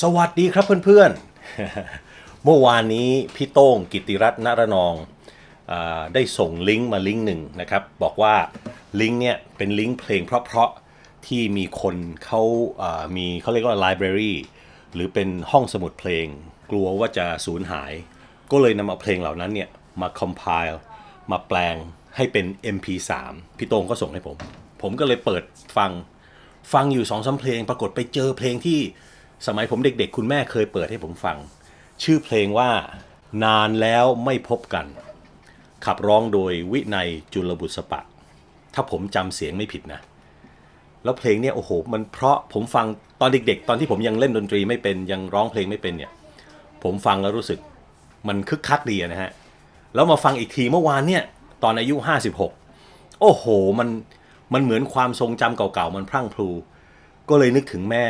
สวัสดีครับเพื่อนๆ เมื่อวานนี้พี่โต้งกิติรัตน์นรนองอได้ส่งลิงก์มาลิงก์หนึ่งนะครับ บอกว่าลิงก์เนี่ยเป็นลิงก์เพลงเพราะๆที่มีคนเขามีเขาเรียกว่า library หรือเป็นห้องสมุดเพลง กลัวว่าจะสูญหาย ก็เลยนำเอาเพลงเหล่านั้นเนี่ยมา compile มาแปลงให้เป็น MP3 พี่โต้งก็ส่งให้ผม ผมก็เลยเปิดฟังฟังอยู่สองสามเพลง ปรากฏไปเจอเพลงที่ สมัยผมเด็กๆ คุณแม่เคยเปิดให้ผมฟัง ชื่อเพลงว่านานแล้วไม่พบกัน ขับร้องโดยวินัยจุลบุษปะ ถ้าผมจำเสียงไม่ผิดนะ แล้วเพลงเนี่ยโอ้โห มันเพราะผมฟังตอนเด็ก ๆ ตอนที่ผมยังเล่นดนตรีไม่เป็นยังร้องเพลงไม่เป็นเนี่ยผมฟังแล้วรู้สึกมันคึกคักดีนะฮะ แล้วมาฟังอีกทีเมื่อวานเนี่ยตอนอายุ 56 โอ้โห มันมันเหมือนความทรงจำเก่าๆ มันพรั่งพรูก็เลยนึกถึงแม่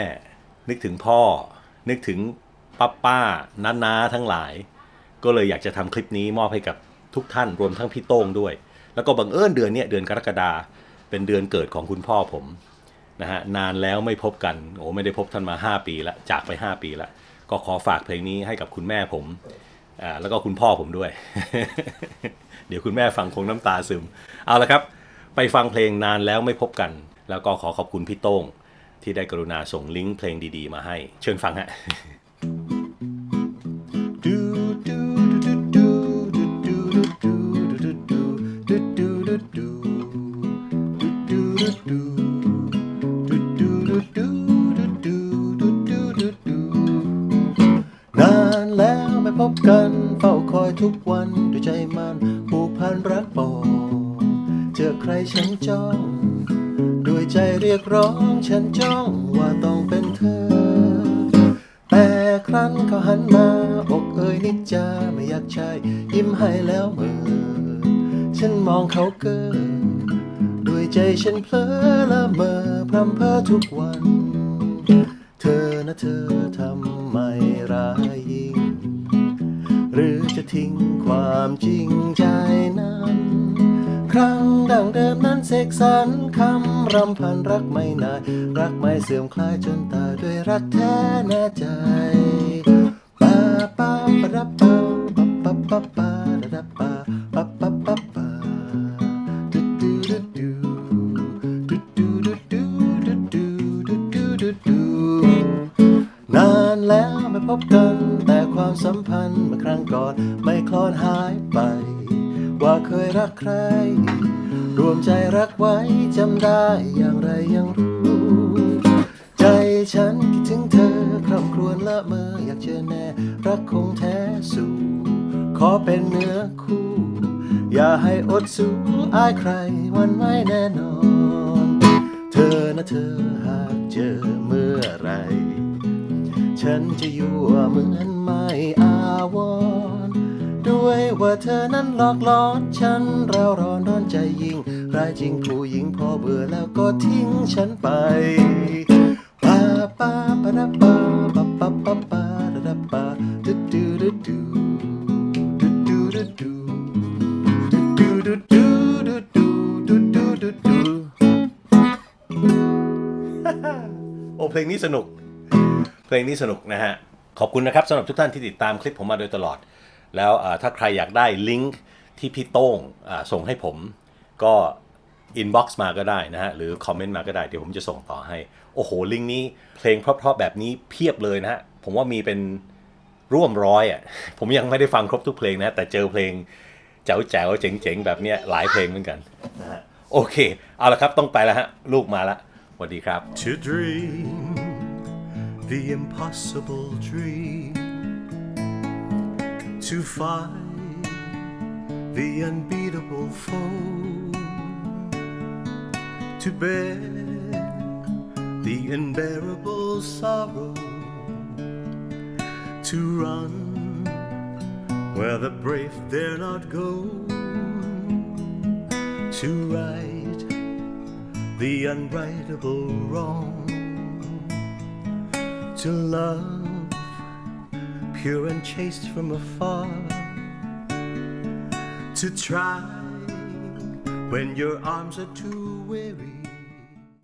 นึกถึงพ่อ นึกถึงป้าป้าน้านาทั้งหลาย ก็เลยอยากจะทำคลิปนี้มอบให้กับทุกท่านรวมทั้งพี่โต้งด้วย แล้วก็บังเอิญเดือนนี้เดือนกรกฎาเป็นเดือนเกิดของคุณพ่อผมนะฮะนานแล้วไม่พบกันโอ้ไม่ได้พบท่านมา 5 ปีละจากไป 5 ปีละก็ขอฝากเพลงนี้ให้กับคุณแม่ผมอ่าแล้วก็คุณพ่อผมด้วย เดี๋ยวคุณแม่ฟังคงน้ำตาซึม เอาละครับ ไปฟังเพลงนานแล้วไม่พบกัน แล้วก็ขอขอบคุณพี่โต้ง ที่ได้กรุณาส่งลิงก์เพลงดีๆ มาให้ เชิญฟังฮะนานแล้วไม่พบกันเฝ้าคอยทุกวันด้วยใจมันผูกพันรักปอเจอใครฉันจ้อง ใจเรียกร้องฉันจ้องว่าต้องเป็นเธอ แต่ครั้นเขาหันมาอกเอ่ยนิจจาไม่อยากใช่ ยิ้มให้แล้วเมื่อฉันมองเขาเกินด้วยใจฉันเพลอละเมอพรำเพ้อทุกวัน เธอนะเธอทำไมร้ายยิ่ง หรือจะทิ้งความจริงใจนั้น รั้งดังเดิมนั้นเสกสรรคำรำพันรักไม่นานรักไม่เสื่อมคลายจนตายด้วยรักแท้แน่ใจปาปาปะดับปาปะปะปะปาดะดับปาปะปะปะปาดูดูดูดูดูดูดูดูดูดูดูดูดูนานแล้วไม่พบกัน แต่ความสัมพันธ์เมื่อครั้งก่อนไม่คลอนหายไป ว่าเคยรักใคร รวมใจรักไว้จำได้อย่างไรยังรู้ ใจฉันคิดถึงเธอคร่ำครวญละเมออยากเจอแน่ รักคงแท้สู่ขอเป็นเนื้อคู่ อย่าให้อดสูอายใครวันไม่แน่นอน เธอนะเธอหากเจอเมื่อไรฉันจะอยั่เหมือนไม่อาวร ด้วยว่าเธอนั้นหลอกหลอนฉันเราร้อนร้อนใจยิ่งร้ายจริงผู้หญิงพอเบื่อแล้วก็ทิ้งฉันไปปาปาปะดะปาปะปะปะปาดะดะปาดูดูดูดูดูดูดูดูดูดูดูดูดูดูดูดูโอ้เพลงนี้สนุก เพลงนี้สนุกนะฮะขอบคุณนะครับสำหรับทุกท่านที่ติดตามคลิปผมมาโดยตลอด แล้วถ้าใครอยากได้ลิงก์ที่พี่โต้งส่งให้ผมก็อินบ็อกซ์มาก็ได้นะฮะ หรือคอมเมนต์มาก็ได้ เดี๋ยวผมจะส่งต่อให้ โอ้โห ลิงก์นี้เพลงเพราะๆแบบนี้เพียบเลยนะฮะ ผมว่ามีเป็นร่วมร้อยอะ ผมยังไม่ได้ฟังครบทุกเพลงนะ แต่เจอเพลงแจ๋วแจ๋วๆเจ๋งๆ แบบเนี้ยหลายเพลงเหมือนกันนะฮะโอเค เอาละครับต้องไปแล้วฮะ ลูกมาละสวัสดีครับ To dream the impossible dream, to fight the unbeatable foe, to bear the unbearable sorrow, to run where the brave dare not go, to right the unrightable wrong to love pure and chaste from afar. To try when your arms are too weary